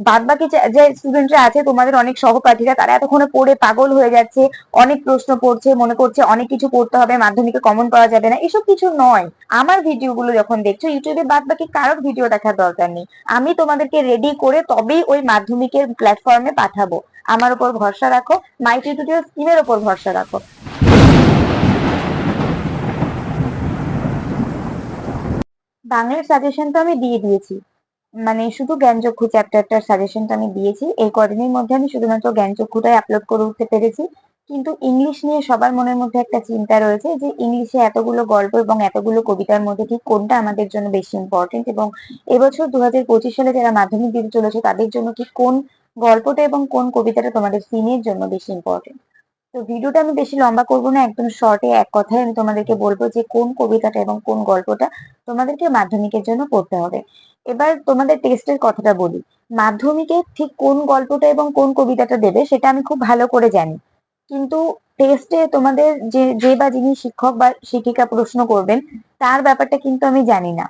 বাদ বাকি যে স্টুডেন্টরা আছে, তোমাদের অনেক সহপাঠীরা, তারা এতক্ষণে পড়ে পাগল হয়ে যাচ্ছে, অনেক প্রশ্ন পড়ছে মনে করছে অনেক কিছু পড়তে হবে, মাধ্যমিকে কমন পাওয়া যাবে না, এসব কিছু নয়। আমার ভিডিওগুলো যখন দেখছ ইউটিউবে বাদ বাকি কারোর ভিডিও দেখার দরকার নেই। আমি তোমাদেরকে রেডি করে তবেই ওই মাধ্যমিকের প্ল্যাটফর্মে পাঠাবো। আমার উপর ভরসা রাখো মাই টিউটোরিয়াল স্কিমের উপর ভরসা রাখো। বাংলার সাজেশন তো আমি দিয়ে দিয়েছি। মানে শুধু জ্ঞানচক্ষু চ্যাপ্টারটার সাজেশনটা আমি দিয়েছি। এই কদিনের মধ্যে আমি শুধুমাত্র জ্ঞানচক্ষুটাই আপলোড করে উঠতে পেরেছি। কিন্তু ইংলিশ নিয়ে সবার মনের মধ্যে একটা চিন্তা রয়েছে যে ইংলিশে এতগুলো গল্প এবং এতগুলো কবিতার মধ্যে ঠিক কোনটা আমাদের জন্য বেশি ইম্পর্টেন্ট এবং এবছর দু হাজার পঁচিশ সালে যারা মাধ্যমিক দিতে চলেছে তাদের জন্য ঠিক কোন গল্পটা এবং কোন কবিতাটা তোমাদের সিনের জন্য বেশি ইম্পর্টেন্ট তো ভিডিওটা আমি বেশি লম্বা করব না, একদম শর্টে এক কথায় আমি তোমাদেরকে বলব যে কোন কবিতাটা এবং কোন গল্পটা তোমাদেরকে মাধ্যমিকের জন্য পড়তে হবে। এবার তোমাদের টেস্টের কথাটা বলি, মাধ্যমিকে ঠিক কোন গল্পটা এবং কোন কবিতাটা দেবে সেটা আমি খুব ভালো করে জানি। কিন্তু টেস্টে তোমাদের যে যে বা যিনি শিক্ষক বা শিক্ষিকা প্রশ্ন করবেন, তার ব্যাপারটা কিন্তু আমি জানি না।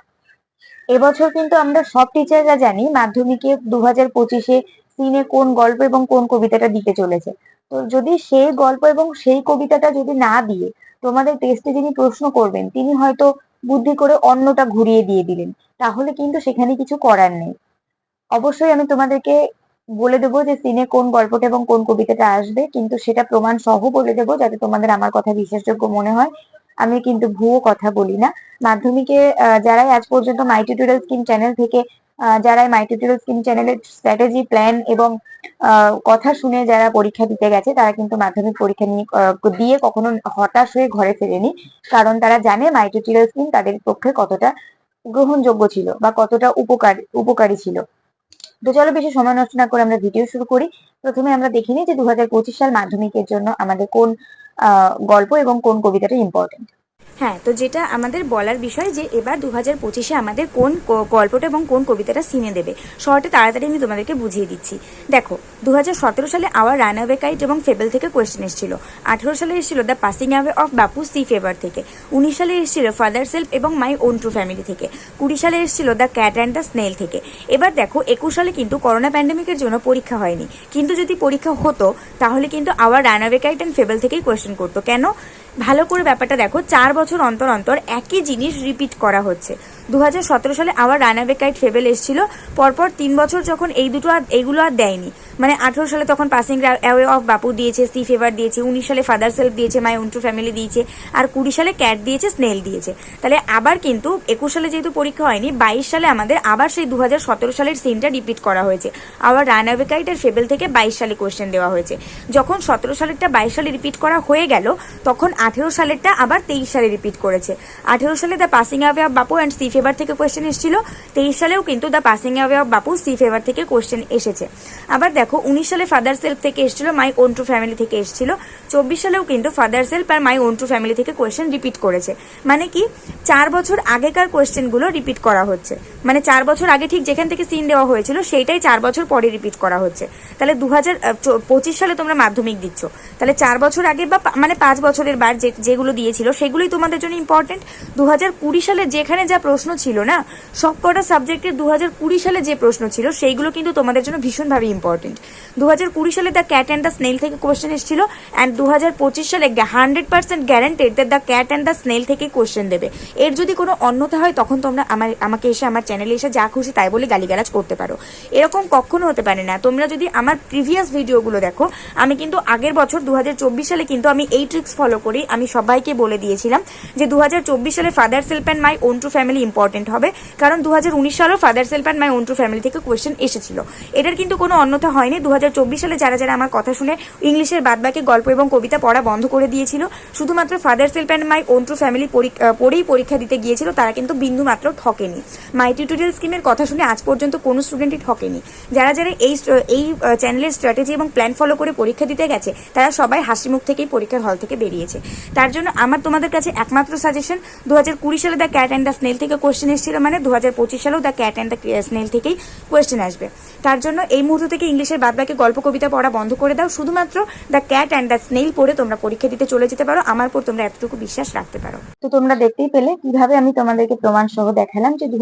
এবছর কিন্তু আমরা সব টিচাররা জানি মাধ্যমিকে দু হাজার পঁচিশে সিনে কোন গল্প এবং কোন কবিতাটা দিতে চলেছে। তো যদি সেই গল্প এবং সেই কবিতাটা যদি না দিয়ে তোমাদের টেস্টে যিনি প্রশ্ন করবেন, তিনি হয়তো বুদ্ধি করে অন্যটা ঘুরিয়ে দিয়ে দিলেন। তাহলে কিন্তু সেখানে কিছু করার নেই। অবশ্যই আমি তোমাদেরকে বলে দেবো যে সিনে কোন গল্পটা এবং কোন কবিতাটা আসবে, কিন্তু সেটা প্রমাণ সহ বলে দেবো যাতে তোমাদের আমার কথা বিশ্বাসযোগ্য মনে হয়। আমি কিন্তু ভুয়ো কথা বলি না। মাধ্যমিকে যারাই আজ পর্যন্ত মাই টিউটোরিয়াল স্কিম চ্যানেল থেকে মাই টিউটোরিয়াল স্কিম চ্যানেলের স্ট্র্যাটেজি প্ল্যান এবং কথা শুনে যারা পরীক্ষা দিতে গেছে, তারা কিন্তু মাধ্যমিক পরীক্ষা নিয়ে দিয়ে কখনো হতাশ হয়ে ঘরে ফেরেনি। কারণ তারা জানে মাই টিউটোরিয়াল স্কিম তাদের পক্ষে কতটা গ্রহণযোগ্য ছিল বা কতটা উপকার, উপকারী ছিল। তো চলো বেশি সময় নষ্ট না করে আমরা ভিডিও শুরু করি। প্রথমে আমরা দেখে নিই যে দু হাজার পঁচিশ সাল মাধ্যমিকের জন্য আমাদের কোন গল্প এবং কোন কবিতাটা ইম্পর্টেন্ট হ্যাঁ তো যেটা আমাদের বলার বিষয় যে এবার দু হাজার পঁচিশে আমাদের কোন গল্পটা এবং কোন কবিতাটা সিনে দেবে। শর্টে তাড়াতাড়ি আমি তোমাদেরকে বুঝিয়ে দিচ্ছি। দেখো দু হাজার সতেরো সালে আওয়ার রান অ্যাওয়ে কাইট এবং ফেবেল থেকে কোয়েশ্চেন এসেছিল। আঠেরো সালে এসেছিল the passing away of Bapu sea fever থেকে। উনিশ সালে এসেছিল ফাদার সেলফ এবং মাই ওন ট্রু ফ্যামিলি থেকে। কুড়ি সালে এসেছিল the cat and the snail থেকে। এবার দেখো, একুশ সালে কিন্তু করোনা প্যান্ডেমিকের জন্য পরীক্ষা হয়নি। কিন্তু যদি পরীক্ষা হতো, তাহলে কিন্তু our runaway kite and fable থেকেই কোয়েশ্চেন করতো। কেন? ভালো করে ব্যাপারটা দেখো, চার বছর অন্তর অন্তর একই জিনিস রিপিট করা হচ্ছে। দু হাজার সতেরো সালে আবার রানাবে কাইট ফেবেল এসেছিল, পরপর তিন বছর যখন এই দুটো আর এইগুলো আর দেয়নি। মানে আঠেরো সালে তখন পাসিং অ্যাওয়ে অফ বাপু দিয়েছে সি ফেভার দিয়েছে, উনিশ সালে ফাদার সেলফ দিয়েছে মাই উন্টু ফ্যামিলি দিয়েছে, আর কুড়ি সালে ক্যাট দিয়েছে স্নেল দিয়েছে। তাহলে আবার কিন্তু একুশ সালে যেহেতু পরীক্ষা হয়নি, বাইশ সালে আমাদের আবার সেই দু হাজার সতেরো সালের সিনটা রিপিট করা হয়েছে। আবার রানাবে কাইট আর ফেবেল থেকে বাইশ সালে কোয়েশ্চেন দেওয়া হয়েছে। যখন সতেরো সালেরটা বাইশ সালে রিপিট করা হয়ে গেল, তখন আঠেরো সালেরটা আবার তেইশ সালে রিপিট করেছে। আঠেরো সালে the passing away of Bapu and sea fever থেকে কোয়েশ্চেন এসেছিল, তেইশ সালেও কিন্তু the passing away of Bapu sea fever থেকে কোয়েশ্চেন এসেছে। আবার দেখো উনিশ সালে ফাদার সেলফ থেকে এসেছিল মাই ওন টু ফ্যামিলি থেকে এসেছিল। চব্বিশ সালেও কিন্তু ফাদার সেলফ আর মাই ওন টু ফ্যামিলি থেকে কোয়েশ্চেন রিপিট করেছে। মানে কি, চার বছর আগেকার কোয়েশ্চেনগুলো রিপিট করা হচ্ছে। মানে চার বছর আগে ঠিক যেখান থেকে সিন দেওয়া হয়েছিল, সেইটাই চার বছর পরে রিপিট করা হচ্ছে। তাহলে দু হাজার পঁচিশ সালে তোমরা মাধ্যমিক দিচ্ছ। তাহলে চার বছর আগে বা মানে পাঁচ বছরের বার যে- যেগুলো দিয়েছিল, সেগুলোই তোমাদের জন্য ইম্পর্টেন্ট দু হাজার কুড়ি সালে যেখানে যা প্রশ্ন ছিল না সব কটা সাবজেক্টের দু হাজার কুড়ি সালে যে প্রশ্ন ছিল, সেইগুলো কিন্তু তোমাদের জন্য ভীষণভাবে ইম্পর্টেন্ট দু হাজার কুড়ি সালে the cat and the snail থেকে কোয়েশ্চেন এসেছিল অ্যান্ড দু হাজার পঁচিশ সালে hundred percent guaranteed the cat and the snail থেকে কোয়েশ্চেন দেবে। এর যদি কোনো অন্যতা হয়, তখন তোমরা আমার আমাকে এসে আমার চ্যানেলে এসে যা খুশি তাই বলে গালিগালাজ করতে পারো। এরকম কখনো হতে পারে না। তোমরা যদি আমার প্রিভিয়াস ভিডিওগুলো দেখো, আমি কিন্তু আগের বছর দু হাজার চব্বিশ সালে কিন্তু আমি এই ট্রিক্স ফলো করি। আমি সবাইকে বলে দিয়েছিলাম যে দু হাজার চব্বিশ সালে father self and my own true family important হবে। কারণ দু হাজার উনিশ সালেও father self and my own true family থেকে কোয়েশ্চেন এসেছিল। এটার কিন্তু কোনো অন্যতা অন্যথা হয়নি। দু সালে যারা যারা আমার কথা শুনে ইংলিশের বাদবাকি গল্প এবং কবিতা পড়া বন্ধ করে দিয়েছিল, শুধুমাত্র father self and my own true family পড়েই পরীক্ষা দিতে গিয়েছিল, তারা কিন্তু বিন্দু মাত্র ঠকেনি। মাই টিউটোরিয়াল স্কিমের কথা শুনে আজ পর্যন্ত কোনো স্টুডেন্টই ঠকেনি। যারা যারা এই এই চ্যানেলের স্ট্র্যাটেজি এবং প্ল্যান ফলো করে পরীক্ষা দিতে গেছে, তারা সবাই হাসি মুখ থেকেই পরীক্ষার হল থেকে বেরিয়েছে। তার জন্য আমার তোমাদের কাছে একমাত্র সাজেশন দু হাজার কুড়ি সালে the cat and the snail থেকে কোয়েশ্চেন এসেছিল মানে দু হাজার পঁচিশ সালেও the cat and the snail থেকেই কোয়েশ্চেন আসবে। তার জন্য এই মুহূর্ত থেকে ইংলিশের বাদবাকি গল্প, কবিতা পড়া বন্ধ করে দাও। শুধুমাত্র the cat and the snail পড়ে তোমরা পরীক্ষা দিতে চলে যেতে পারো। আমার উপর তোমরা এতটুকু বিশ্বাস রাখতে পারো। তো তোমরা দেখতেই পেলে কীভাবে আমি তোমাদেরকে প্রমাণ সহ দেখালাম যে দু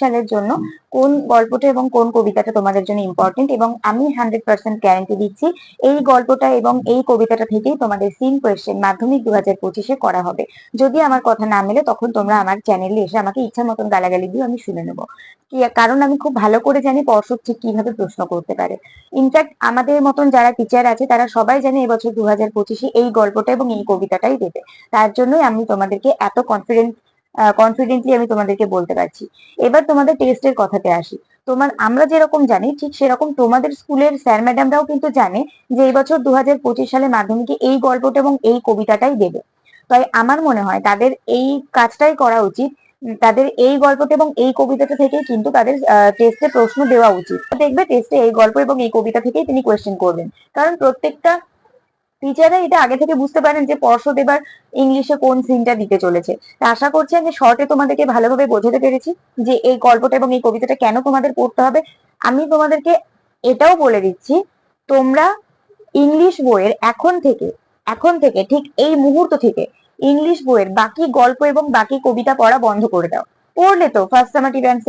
সালের জন্য কোন গল্পটা এবং কোন কবিতাটা তোমাদের জন্য ইম্পর্টেন্ট এবং আমি হান্ড্রেড পার্সেন্ট গ্যারান্টি দিচ্ছি এই গল্পটা এবং এই কবিতাটা থেকেই তোমাদের সিন কোয়েশ্চেন মাধ্যমিক দু হাজার পঁচিশে করা হবে। যদি আমার কথা না মেলে তখন তোমরা আমার চ্যানেলে এসে আমাকে ইচ্ছা মতন গালাগালি দিও, আমি শুনে নেব। কারণ আমি খুব ভালো করে জানি পর্ষদ ঠিক কীভাবে প্রশ্ন করতে পারে। ইনফ্যাক্ট আমাদের মতন যারা টিচার আছে, তারা সবাই জানে এবছর দু হাজার পঁচিশে এই গল্পটা এবং এই কবিতাটাই দেবে। তার জন্যই আমি তোমাদেরকে এত কনফিডেন্ট কনফিডেন্টলি আমি তোমাদেরকে বলতে পারছি। এবার তোমাদের টেস্টের কথাতে আসি। তোমার, আমরা যেরকম জানি, ঠিক সেরকম তোমাদের স্কুলের স্যার ম্যাডামরাও কিন্তু জানে যে এই বছর দু হাজার পঁচিশ সালে মাধ্যমিকে এই গল্পটা এবং এই কবিতাটাই দেবে। তাই আমার মনে হয় তাদের এই কাজটাই করা উচিত তাদের এই গল্পটা এবং এই কবিতাটা থেকেই কিন্তু তাদের টেস্টে প্রশ্ন দেওয়া উচিত। দেখবে টেস্টে এই গল্প এবং এই কবিতা থেকেই তিনি কোয়েশ্চেন করবেন। কারণ প্রত্যেকটা টিচাররা এটা আগে থেকে বুঝতে পারেন যে পর্ষদ এবার ইংলিশে কোন সিনটা দিতে চলেছে। আশা করছি আমি শর্টে তোমাদেরকে ভালোভাবে বোঝাতে পেরেছি যে এই গল্পটা এবং এই কবিতাটা কেন তোমাদের পড়তে হবে। আমি তোমাদেরকে এটাও বলে দিচ্ছি, তোমরা ইংলিশ বইয়ের এখন থেকে এখন থেকে, ঠিক এই মুহূর্ত থেকে ইংলিশ বইয়ের বাকি গল্প এবং বাকি কবিতা পড়া বন্ধ করে দাও। পড়লে তো ফার্স্ট সামাটিভ অ্যান্ড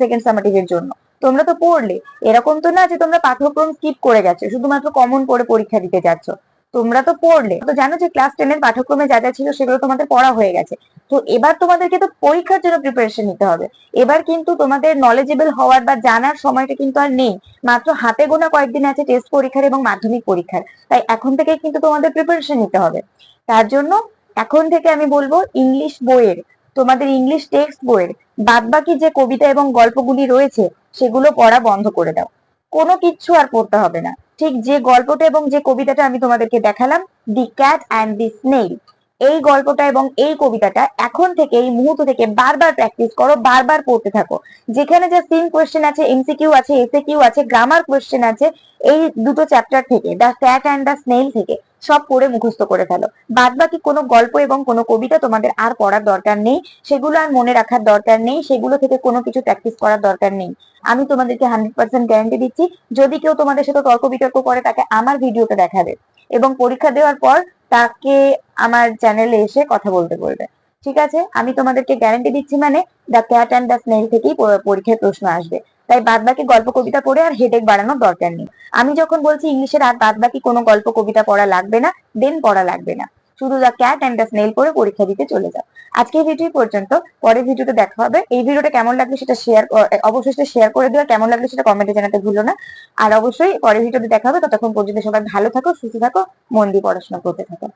সেকেন্ড সামাটিভের জন্য। তোমরা তো পড়লে। এরকম তো না যে তোমরা পাঠ্যক্রম স্কিপ করে গেছো শুধুমাত্র কমন পড়ে পরীক্ষা দিতে যাচ্ছ। তোমরা তো পড়লে। তো জানো যে ক্লাস টেনের পাঠ্যক্রমে যা যা ছিল সেগুলো তোমাদের পড়া হয়ে গেছে। তো এবার তোমাদেরকে তো পরীক্ষার জন্য প্রিপারেশন নিতে হবে। এবার কিন্তু তোমাদের নলেজেবল হওয়ার বা জানার সময়টা কিন্তু আর নেই। মাত্র হাতে গোনা কয়েকদিন আছে টেস্ট পরীক্ষার এবং মাধ্যমিক পরীক্ষার। তাই এখন থেকে কিন্তু তোমাদের প্রিপারেশন নিতে হবে। তার জন্য এখন থেকে আমি বলব ইংলিশ বইয়ের, তোমাদের ইংলিশ টেক্সট বইয়ের, বাদবাকি যে কবিতা এবং গল্পগুলি রয়েছে, সেগুলো পড়া বন্ধ করে দাও। কোনো কিচ্ছু আর পড়তে হবে না। ঠিক যে গল্পটা এবং যে কবিতাটা আমি তোমাদেরকে দেখালাম the cat and the snail এই গল্পটা এবং এই কবিতাটা এখন থেকে, এই মুহূর্ত থেকে বারবার প্র্যাকটিস করো, বারবার পড়তে থাকো। যেখানে যা সিন কোয়েশ্চেন আছে এমসিকিউ আছে এসএ কিউ আছে গ্রামার কোয়েশ্চেন আছে, এই দুটো চ্যাপ্টার থেকে the cat and the snail থেকে সব পড়ে মুখস্থ করে ফেলো। বাদ বাকি কোনো গল্প এবং কোনো কবিতা তোমাদের আর পড়ার দরকার নেই, সেগুলো আর মনে রাখার দরকার নেই, সেগুলো থেকে কোনো কিছু প্র্যাকটিস করার দরকার নেই। আমি তোমাদেরকে হান্ড্রেড পার্সেন্ট গ্যারান্টি দিচ্ছি, যদি কেউ তোমাদের সাথে তর্ক বিতর্ক করে, তাকে আমার ভিডিওটা দেখাবে এবং পরীক্ষা দেওয়ার পর তাকে আমার চ্যানেলে এসে কথা বলতে বলবে। ঠিক আছে? আমি তোমাদেরকে গ্যারান্টি দিচ্ছি মানে the cat and the snail থেকেই পরীক্ষায় প্রশ্ন আসবে। তাই বাদ বাকি গল্প কবিতা পড়ে আর হেডেক বাড়ানোর দরকার নেই। আমি যখন বলছি ইংলিশের আর বাদ বাকি কোনো গল্প, কবিতা পড়া লাগবে না দেন পড়া লাগবে না। শুধু the cat and the snail পড়ে পরীক্ষা দিতে চলে যাও। আজকে এই ভিডিও পর্যন্ত। পরের ভিডিওতে দেখা হবে। এই ভিডিওটা কেমন লাগল সেটা শেয়ার অবশ্যই সেটা শেয়ার করে দিও। কেমন লাগল সেটা কমেন্টে জানাতে ভুলো না। আর অবশ্যই পরের ভিডিওতে দেখা হবে। ততক্ষণ পর্যন্ত সবাই ভালো থাকো, সুস্থ থাকো, মন দিয়ে পড়াশোনা করতে থাকো।